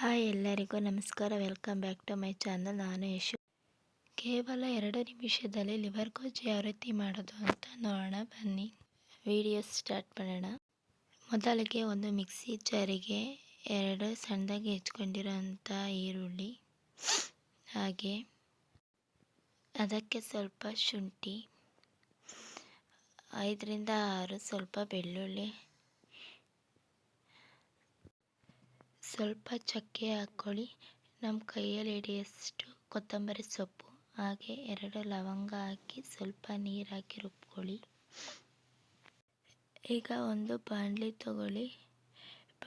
Hi ಎಲ್ಲರಿಗೂ ನಮಸ್ಕಾರ. Welcome back to my channel ನಾನು ಯಶು. ಕೇವಲ ಎರಡು ನಿಮಿಷದಲ್ಲಿ ಲಿವರ್ ಕೋಚ್ ಯಾವ ರೀತಿ ಮಾಡೋದು ಅಂತ ನೋಡೋಣ, ಬನ್ನಿ. ವಿಡಿಯೋ ಸ್ಟಾರ್ಟ್ ಮಾಡೋಣ. ಮೊದಲಿಗೆ ಒಂದು ಮಿಕ್ಸಿ ಜಾರಿಗೆ ಎರಡು ಸಣ್ಣದಾಗಿ ಹೆಚ್ಕೊಂಡಿರೋಂಥ ಈರುಳ್ಳಿ, ಹಾಗೆ ಅದಕ್ಕೆ ಸ್ವಲ್ಪ ಶುಂಠಿ, ಐದರಿಂದ ಆರು ಸ್ವಲ್ಪ ಬೆಳ್ಳುಳ್ಳಿ ಸ್ವಲ್ಪ ಚಕ್ಕೆ ಹಾಕ್ಕೊಳ್ಳಿ. ನಮ್ಮ ಕೈಯಲ್ಲಿ ಹಿಡಿಯೋಷ್ಟು ಕೊತ್ತಂಬರಿ ಸೊಪ್ಪು, ಹಾಗೆ ಎರಡು ಲವಂಗ ಹಾಕಿ ಸ್ವಲ್ಪ ನೀರು ಹಾಕಿ ರುಬ್ಕೊಳ್ಳಿ. ಈಗ ಒಂದು ಬಾಣಲಿ ತಗೊಳ್ಳಿ.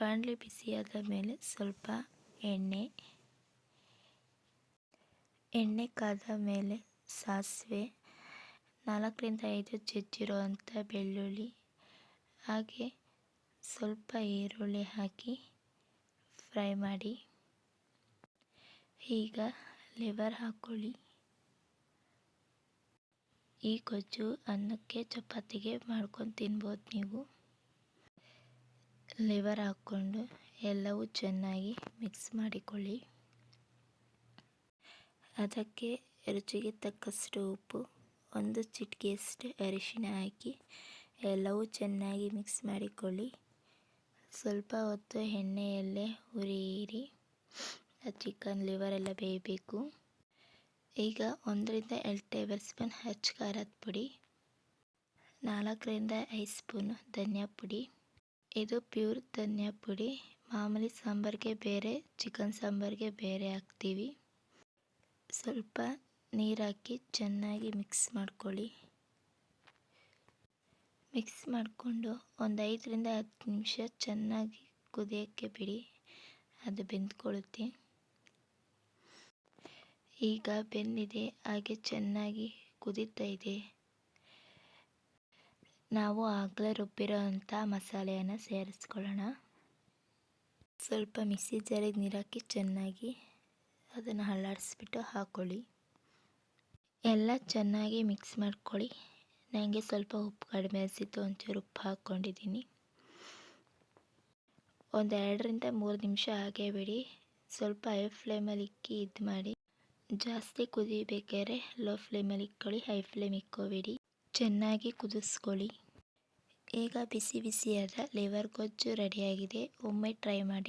ಬಾಣಲಿ ಬಿಸಿಯಾದ ಮೇಲೆ ಸ್ವಲ್ಪ ಎಣ್ಣೆ ಎಣ್ಣೆ ಕಾದ ಮೇಲೆ ಸಾಸಿವೆ, ನಾಲ್ಕರಿಂದ ಐದು ಜಜ್ಜಿರುವಂಥ ಬೆಳ್ಳುಳ್ಳಿ, ಹಾಗೆ ಸ್ವಲ್ಪ ಈರುಳ್ಳಿ ಹಾಕಿ ಫ್ರೈ ಮಾಡಿ. ಈಗ ಲಿವರ್ ಹಾಕ್ಕೊಳ್ಳಿ ಈ ಗೊಜ್ಜು ಅನ್ನಕ್ಕೆ ಚಪಾತಿಗೆ ಮಾಡ್ಕೊಂಡು ತಿನ್ಬೋದು ನೀವು. ಲಿವರ್ ಹಾಕ್ಕೊಂಡು ಎಲ್ಲವೂ ಚೆನ್ನಾಗಿ ಮಿಕ್ಸ್ ಮಾಡಿಕೊಳ್ಳಿ. ಅದಕ್ಕೆ ರುಚಿಗೆ ತಕ್ಕಷ್ಟು ಉಪ್ಪು, ಒಂದು ಚಿಟಿಕೆಯಷ್ಟು ಅರಿಶಿನ ಹಾಕಿ ಎಲ್ಲವೂ ಚೆನ್ನಾಗಿ ಮಿಕ್ಸ್ ಮಾಡಿಕೊಳ್ಳಿ. ಸ್ವಲ್ಪ ಹೊತ್ತು ಎಣ್ಣೆಯಲ್ಲೇ ಹುರಿಯಿರಿ. ಆ ಚಿಕನ್ ಲಿವರ್ ಎಲ್ಲ ಬೇಯಬೇಕು. ಈಗ ಒಂದರಿಂದ ಎರಡು ಟೇಬಲ್ ಸ್ಪೂನ್ ಹಚ್ಚ ಖಾರದ ಪುಡಿ, ನಾಲ್ಕರಿಂದ ಐದು ಸ್ಪೂನ್ ಧನಿಯಾ ಪುಡಿ. ಇದು ಪ್ಯೂರ್ ಧನಿಯಾ ಪುಡಿ. ಮಾಮೂಲಿ ಸಾಂಬಾರಿಗೆ ಬೇರೆ ಚಿಕನ್ ಸಾಂಬಾರಿಗೆ ಬೇರೆ ಹಾಕ್ತೀವಿ. ಸ್ವಲ್ಪ ನೀರು ಹಾಕಿ ಚೆನ್ನಾಗಿ ಮಿಕ್ಸ್ ಮಾಡ್ಕೊಳ್ಳಿ. ಮಿಕ್ಸ್ ಮಾಡಿಕೊಂಡು ಒಂದು ಐದರಿಂದ ಹತ್ತು ನಿಮಿಷ ಚೆನ್ನಾಗಿ ಕುದಿಯೋಕ್ಕೆ ಬಿಡಿ. ಅದು ಬೆಂದ್ಕೊಳ್ಳುತ್ತೆ. ಈಗ ಬೆಂದಿದೆ, ಹಾಗೆ ಚೆನ್ನಾಗಿ ಕುದೀತಾ ಇದೆ. ನಾವು ಆಗಲೇ ರುಬ್ಬಿರೋ ಅಂಥ ಮಸಾಲೆಯನ್ನು ಸೇರಿಸ್ಕೊಳ್ಳೋಣ. ಸ್ವಲ್ಪ ಮಿಕ್ಸಿ ಜಾರಿಗೆ ನೀರಾಕಿ ಚೆನ್ನಾಗಿ ಅದನ್ನು ಹಳ್ಳಾಡಿಸ್ಬಿಟ್ಟು ಹಾಕ್ಕೊಳ್ಳಿ ಎಲ್ಲ ಚೆನ್ನಾಗಿ ಮಿಕ್ಸ್ ಮಾಡ್ಕೊಳ್ಳಿ. ನನಗೆ ಸ್ವಲ್ಪ ಉಪ್ಪು ಕಡಿಮೆ ಅನಿಸಿತ್ತು, ಒಂಚೂರು ಉಪ್ಪು ಹಾಕ್ಕೊಂಡಿದ್ದೀನಿ. ಒಂದು ಎರಡರಿಂದ ಮೂರು ನಿಮಿಷ ಹಾಗೆ ಬಿಡಿ ಸ್ವಲ್ಪ ಹೈ ಫ್ಲೇಮಲ್ಲಿ ಇಕ್ಕಿ ಇದು ಮಾಡಿ. ಜಾಸ್ತಿ ಕುದಿಬೇಕಾದ್ರೆ ಲೋ ಫ್ಲೇಮಲ್ಲಿ ಇಕ್ಕೊಳ್ಳಿ ಹೈ ಫ್ಲೇಮ್ ಇಕ್ಕೋಬೇಡಿ. ಚೆನ್ನಾಗಿ ಕುದಿಸ್ಕೊಳ್ಳಿ. ಈಗ ಬಿಸಿ ಬಿಸಿಯಾದ ಲಿವರ್ ಗೊಜ್ಜು ರೆಡಿಯಾಗಿದೆ ಒಮ್ಮೆ ಟ್ರೈ ಮಾಡಿ